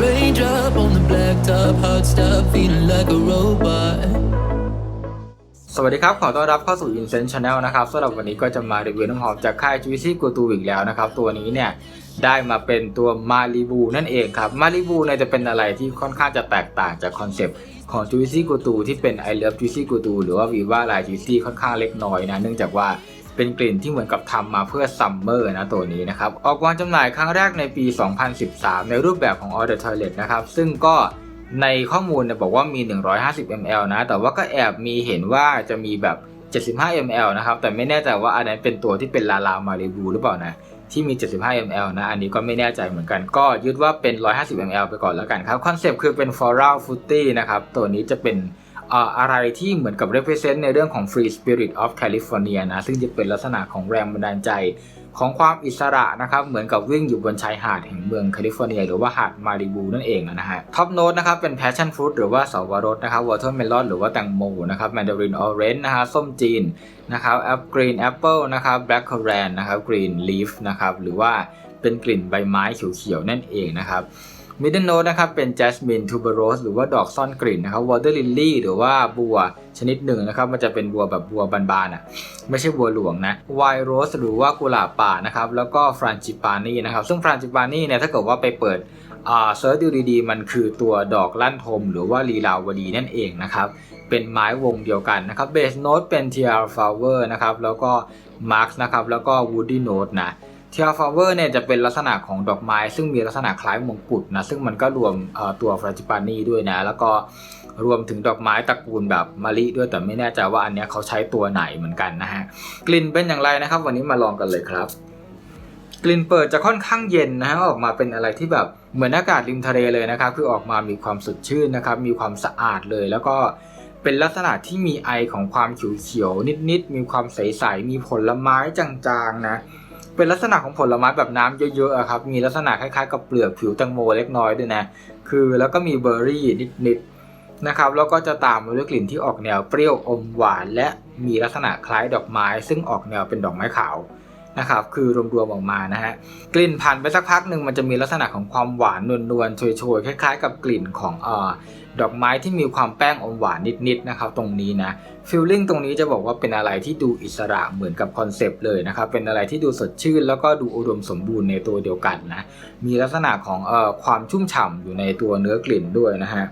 Raindrop on the blacktop, hot stuff, feeling like a robot. สวัสดีครับ ขอต้อนรับเข้าสู่ Incent Channel นะครับสำหรับวันนี้ก็จะมารีวิวน้ำหอมจากค่าย Juicy g o t o อีกแล้วนะครับ ตัวนี้เนี่ยได้มาเป็นตัว Malibu นั่นเองครับ Malibu เนี่ยจะเป็นอะไรที่ค่อนข้างจะแตกต่างจากคอนเซปต์ของ Juicy g o t o ที่เป็น I Love Juicy g o t o หรือว่า Viva l i e Juicy ค่อนข้างเล็กน้อยนะ เนื่องจากว่า เป็นกลิ่นที่เหมือนกับทำมาเพื่อซัมเมอร์นะตัวนี้นะครับ ออกวางจำหน่ายครั้งแรกในปี 2013 ในรูปแบบของ All the Toilet นะครับ ซึ่งก็ในข้อมูลเนี่ยบอกว่ามี 150 ml นะ แต่ว่าก็แอบมีเห็นว่าจะมีแบบ 75 ml นะครับ แต่ไม่แน่ใจว่าอันนั้นเป็นตัวที่เป็นลาลามาริบูหรือเปล่านะ ที่มี 75 ml นะ อันนี้ก็ไม่แน่ใจเหมือนกัน ก็ยึดว่าเป็น 150 ml ไปก่อนแล้วกันครับ คอนเซปต์คือเป็น floral fruity นะครับ ตัวนี้จะเป็น อะไรที่เหมือนกับ represent ในเรื่องของ free spirit of California นะ ซึ่งจะเป็นลักษณะของแรงบันดาลใจของความอิสระนะครับเหมือนกับวิ่งอยู่บนชายหาดแห่งเมืองแคลิฟอร์เนีย หรือว่าหาดมาริบูนั่นเองนะฮะท็อปโน้ตนะครับเป็น passion fruit หรือว่าสวรสนะครับวอเตอร์เมลอนหรือว่าแตงโมนะครับแมนดารินออเรนจ์นะฮะส้มจีนนะครับแอปกรีนแอปเปิลนะครับแบล็คคอรนนะครับกรีนลีฟนะครับหรือว่าเป็นกลิ่นใบไม้เขียวๆนั่นเองนะครับ มิดเดิลโนนะครับเป็นแจสมินทูเบโรสหรือว่าดอกซ่อนกลิ่นนะครับวอเตอร์ลิลลี่หรือว่าบัวชนิดหนึ่งนะครับมันจะเป็นบัวแบบบัวบานๆอะไม่ใช่บัวหลวงนะไวโรสหรือว่ากุหลาบป่านะครับแล้วก็ฟรานจิปานี่นะครับซึ่งฟรานจิปานี่เนี่ยถ้าเกิดว่าไปเปิดอ่าเซิร์ชดูดีๆ มันคือตัวดอกลั่นทม หรือว่าลีลาวดีนั่นเองนะครับ เป็นไม้วงเดียวกันนะครับเบสโน e เป็นเทียร์ฟลาเวอร์นะครับแล้วก็มาร์กนะครับแล้วก็วูดดี้โน e นะ เทียร์ฟลาเวอร์เนี่ยจะเป็นลักษณะของดอกไม้ ซึ่งมีลักษณะคล้ายมงกุฎนะซึ่งมันก็รวมตัวฟราจิปานีด้วยนะ แล้วก็รวมถึงดอกไม้ตระกูลแบบมะลิด้วยแต่ไม่แน่ใจว่าอันเนี้ยเขาใช้ตัวไหนเหมือนกันนะฮะกลิ่นเป็นอย่างไรนะครับ วันนี้มาลองกันเลยครับ กลิ่นเปิดจะค่อนข้างเย็นนะฮะออกมาเป็นอะไรที่แบบเหมือนอากาศริมทะเลเลยนะครับคือออกมามีความสดชื่นนะครับมีความสะอาดเลยแล้วก็เป็นลักษณะที่มีไอของความเขียวๆนิดๆมีความใสๆมีผลไม้จางๆนะ เป็นลักษณะของผลไม้แบบน้ำเยอะๆครับ มีลักษณะคล้ายๆ กับเปลือกผิวแตงโมเล็กน้อยด้วยนะ คือแล้วก็มีเบอร์รี่นิดๆนะครับ แล้วก็จะตามมาด้วยกลิ่นที่ออกแนวเปรี้ยวอมหวาน และมีลักษณะคล้ายดอกไม้ ซึ่งออกแนวเป็นดอกไม้ขาว นะครับ คือรวมๆออกมานะฮะ กลิ่นผ่านไปสักพักหนึ่งมันจะมีลักษณะของความหวานนวลๆโชยๆ คล้ายๆ กับกลิ่นของเอ่อดอกไม้ที่มีความแป้งอมหวานนิดๆนะครับตรงนี้นะฟิลลิ่งตรงนี้จะบอกว่าเป็นอะไรที่ดูอิสระเหมือนกับคอนเซปต์เลยนะครับเป็นอะไรที่ดูสดชื่น แล้วก็ดูอุดมสมบูรณ์ในตัวเดียวกันนะมีลักษณะของเอ่อความชุ่มฉ่ำอยู่ในตัวเนื้อกลิ่นด้วยนะฮะ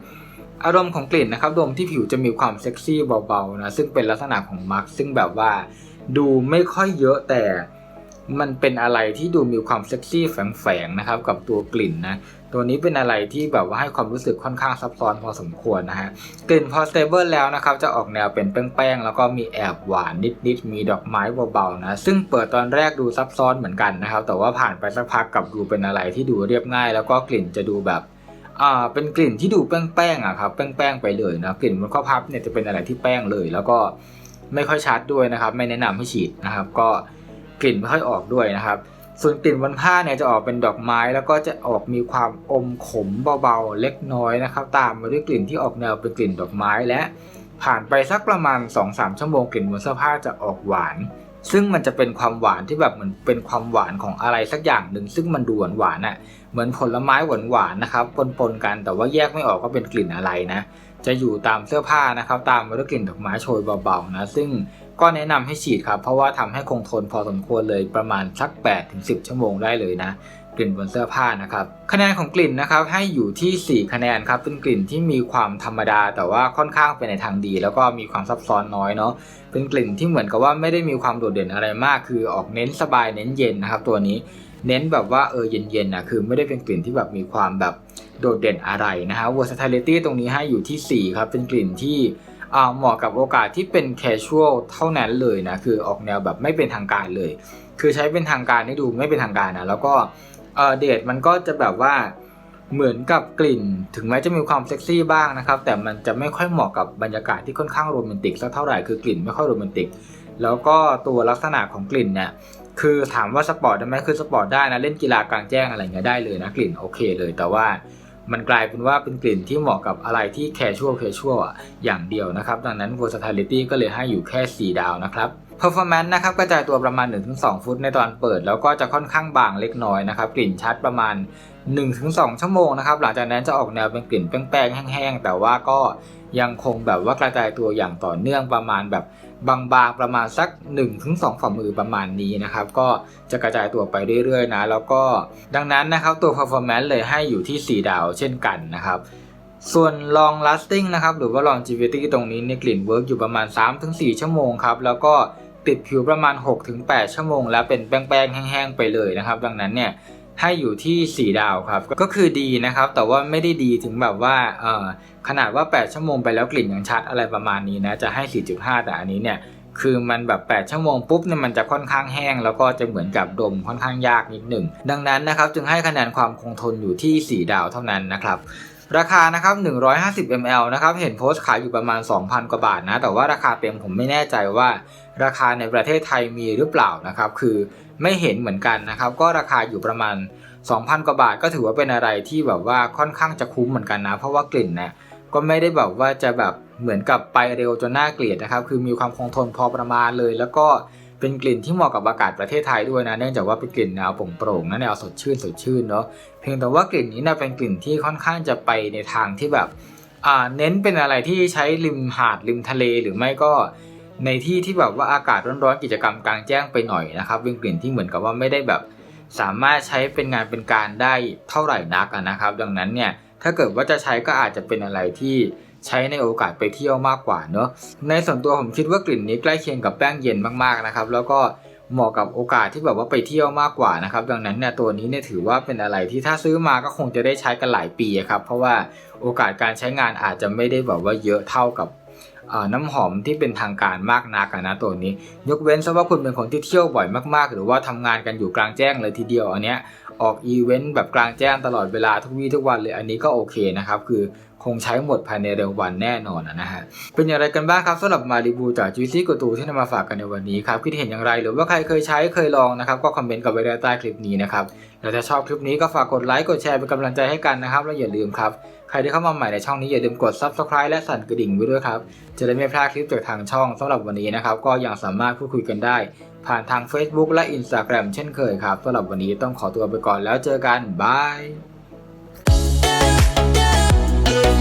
อารมณ์ของกลิ่นนะครับดมที่ผิวจะมีความเซ็กซี่เบาๆนะซึ่งเป็นลักษณะของมาร์คซึ่งแบบว่าดูไม่ค่อยเยอะแต่ มันเป็นอะไรที่ดูมีความเซ็กซี่แฝงๆนะครับกับตัวกลิ่นนะตัวนี้เป็นอะไรที่แบบว่าให้ความรู้สึกค่อนข้างซับซ้อนพอสมควรนะฮะกลิ่นพอสเตเบิลแล้วนะครับจะออกแนวเป็นแป้งๆแล้วก็มีแอบหวานนิดๆมีดอกไม้เบาๆนะซึ่งเปิดตอนแรกดูซับซ้อนเหมือนกันนะครับแต่ว่าผ่านไปสักพักกับดูเป็นอะไรที่ดูเรียบง่าย แล้วก็กลิ่นจะดูแบบอ่าเป็นกลิ่นที่ดูแป้งๆอะครับแป้งๆไปเลยนะกลิ่นมันข้อพับเนี่ยจะเป็นอะไรที่แป้งเลย แล้วก็ไม่ค่อยชัดด้วยนะครับ ไม่แนะนำให้ฉีดนะครับก็ กลิ่นไม่ค่อยออกด้วยนะครับ ส่วนกลิ่นบนผ้าเนี่ยจะออกเป็นดอกไม้ แล้วก็จะออกมีความอมขมเบาๆเล็กน้อยนะครับ ตามมาด้วยกลิ่นที่ออกแนวเป็นกลิ่นดอกไม้และผ่านไปสักประมาณ 2-3 ชั่วโมงกลิ่นบนเสื้อผ้าจะออกหวาน ซึ่งมันจะเป็นความหวานที่แบบเหมือนเป็นความหวานของอะไรสักอย่างหนึ่งซึ่งมันดูหวานหวานๆอะเหมือนผลไม้หวานหวานๆนะครับปนๆกันแต่ว่าแยกไม่ออกว่าเป็นกลิ่นอะไรนะ จะอยู่ตามเสื้อผ้านะครับ ตามมาด้วยกลิ่นดอกไม้โชยเบาๆนะซึ่งก็แนะนำให้ฉีดครับ เพราะว่าทำให้คงทนพอสมควรเลยประมาณสัก8-10 ชั่วโมงได้เลยนะ กลิ่นบนเสื้อผ้านะครับ คะแนนของกลิ่นนะครับให้อยู่ที่ 4 คะแนนครับเป็นกลิ่นที่มีความธรรมดา แต่ว่าค่อนข้างไปในทางดี แล้วก็มีความซับซ้อนน้อยเนาะเป็นกลิ่นที่เหมือนกับว่าไม่ได้มีความโดดเด่นอะไรมาก คือออกเน้นสบายเน้นเย็นนะครับ ตัวนี้เน้นแบบว่าเออเย็นๆนะคือไม่ได้เป็นกลิ่นที่แบบมีความแบบ โดดเด่นอะไรนะฮะ versatility ตรงนี้ให้อยู่ที่ 4 ครับ เป็นกลิ่นที่เหมาะกับโอกาสที่เป็น casual เท่านั้นเลยนะ คือออกแนวแบบไม่เป็นทางการเลย คือใช้เป็นทางการให้ดูไม่เป็นทางการนะ แล้วก็เออเดทมันก็จะแบบว่าเหมือนกับกลิ่น ถึงแม้จะมีความเซ็กซี่บ้างนะครับ แต่มันจะไม่ค่อยเหมาะกับบรรยากาศที่ค่อนข้างโรแมนติกสักเท่าไหร่ คือกลิ่นไม่ค่อยโรแมนติก แล้วก็ตัวลักษณะของกลิ่นเนี่ย คือถามว่าสปอร์ตได้ไหมคือสปอร์ตได้นะ เล่นกีฬากลางแจ้งอะไรเงี้ยได้เลยนะ กลิ่นโอเคเลย แต่ว่า มันกลายเป็นว่าเป็นกลิ่นที่เหมาะกับอะไรที่แคชชวลแคชชวลอะอย่างเดียวนะครับ ดังนั้น versatility ก็เลยให้อยู่แค่ 4 ดาวนะครับ performance นะครับกระจายตัวประมาณ 1-2 ฟุตในตอนเปิด แล้วก็จะค่อนข้างบางเล็กน้อยนะครับ กลิ่นชัดประมาณ 1-2 ชั่วโมงนะครับ หลังจากนั้นจะออกแนวเป็นกลิ่นแป้งๆแห้งๆแต่ว่าก็ ยังคงแบบว่ากระจายตัวอย่างต่อเนื่องประมาณแบบบางๆประมาณสัก 1-2ฝ่ามือประมาณนี้นะครับ ก็จะกระจายตัวไปเรื่อยๆนะ แล้วก็ดังนั้นนะครับตัว performance เลยให้อยู่ที่ 4 ดาวเช่นกันนะครับส่วน long lasting นะครับหรือว่า longevity ตรงนี้ในกลิ่นเวิร์กอยู่ประมาณ 3-4 ชั่วโมงครับ แล้วก็ติดผิวประมาณ 6-8 ชั่วโมง แล้วเป็นแป้งๆแห้งๆไปเลยนะครับ ดังนั้นเนี่ย ให้อยู่ที่ 4 ดาวครับ ก็คือดีนะครับ แต่ว่าไม่ได้ดีถึงแบบว่าเออขนาดว่า 8 ชั่วโมงไปแล้วกลิ่นยังชัดอะไรประมาณนี้นะ จะให้ 4.5 แต่อันนี้เนี่ยคือมันแบบ 8 ชั่วโมงปุ๊บเนี่ยมันจะค่อนข้างแห้ง แล้วก็จะเหมือนกับดมค่อนข้างยากนิดหนึ่ง ดังนั้นนะครับจึงให้คะแนนความคงทนอยู่ที่ 4 ดาวเท่านั้นนะครับ ราคานะครับ150 ml นะครับ เห็นโพสต์ขายอยู่ประมาณ 2,000 กว่าบาทนะ แต่ว่าราคาเต็มผมไม่แน่ใจว่า ราคาในประเทศไทยมีหรือเปล่านะครับ คือไม่เห็นเหมือนกันนะครับ ก็ราคาอยู่ประมาณ 2,000 กว่าบาท ก็ถือว่าเป็นอะไรที่แบบว่าค่อนข้างจะคุ้มเหมือนกันนะ เพราะว่ากลิ่นเนี่ยก็ไม่ได้แบบว่าจะแบบเหมือนกับไปเร็วจนน่าเกลียดนะครับ คือมีความคงทนพอประมาณเลย แล้วก็ เป็นกลิ่นที่เหมาะกับอากาศประเทศไทยด้วยนะ เนื่องจากว่าเป็นกลิ่นแนวโปร่งๆนะแนวสดชื่นสดชื่นเนาะ เพียงแต่ว่ากลิ่นนี้นะเป็นกลิ่นที่ค่อนข้างจะไปในทางที่แบบอ่าเน้นเป็นอะไรที่ใช้ริมหาดริมทะเลหรือไม่ก็ในที่ที่แบบว่าอากาศร้อนๆกิจกรรมกลางแจ้งไปหน่อยนะครับเป็นกลิ่นที่เหมือนกับว่าไม่ได้แบบสามารถใช้เป็นงานเป็นการได้เท่าไหร่นักอะนะครับ ดังนั้นเนี่ยถ้าเกิดว่าจะใช้ก็อาจจะเป็นอะไรที่ ใช้ในโอกาสไปเที่ยวมากกว่าเนอะในส่วนตัวผมคิดว่ากลิ่นนี้ใกล้เคียงกับแป้งเย็นมากๆนะครับ แล้วก็เหมาะกับโอกาสที่แบบว่าไปเที่ยวมากกว่านะครับ ดังนั้นเนี่ยตัวนี้เนี่ยถือว่าเป็นอะไรที่ถ้าซื้อมาก็คงจะได้ใช้กันหลายปีครับเพราะว่าโอกาสการใช้งานอาจจะไม่ได้แบบว่าเยอะเท่ากับน้ำหอมที่เป็นทางการมากนักนะตัวนี้ ยกเว้นซะว่าคุณเป็นคนที่เที่ยวบ่อยมากๆ หรือว่าทำงานกันอยู่กลางแจ้งเลยทีเดียวอันเนี้ยออกอีเวนต์แบบกลางแจ้งตลอดเวลาทุกวี่ทุกวันเลยอันนี้ก็โอเคนะครับ คือ คงใช้หมดภายในเร็ววันแน่นอนนะฮะ เป็นอย่างไรกันบ้างครับสำหรับมาริบูจากจูซี่กตูที่นำมาฝากกันในวันนี้ครับ คิดเห็นอย่างไรหรือว่าใครเคยใช้เคยลองนะครับ ก็คอมเมนต์กันไว้ได้ใต้คลิปนี้นะครับแล้วถ้าชอบคลิปนี้ก็ฝากกดไลค์กดแชร์เป็นกำลังใจให้กันนะครับ แล้วอย่าลืมครับ ใครที่เข้ามาใหม่ในช่องนี้อย่าลืมกด subscribe และสั่นกระดิ่งไว้ด้วยครับ จะได้ไม่พลาดคลิปจากทางช่องสำหรับวันนี้นะครับก็ยังสามารถพูดคุยกันได้ ผ่านทาง Facebook และ Instagram เช่นเคยครับสำหรับวันนี้ต้องขอตัวไปก่อนแล้วเจอกันบาย you.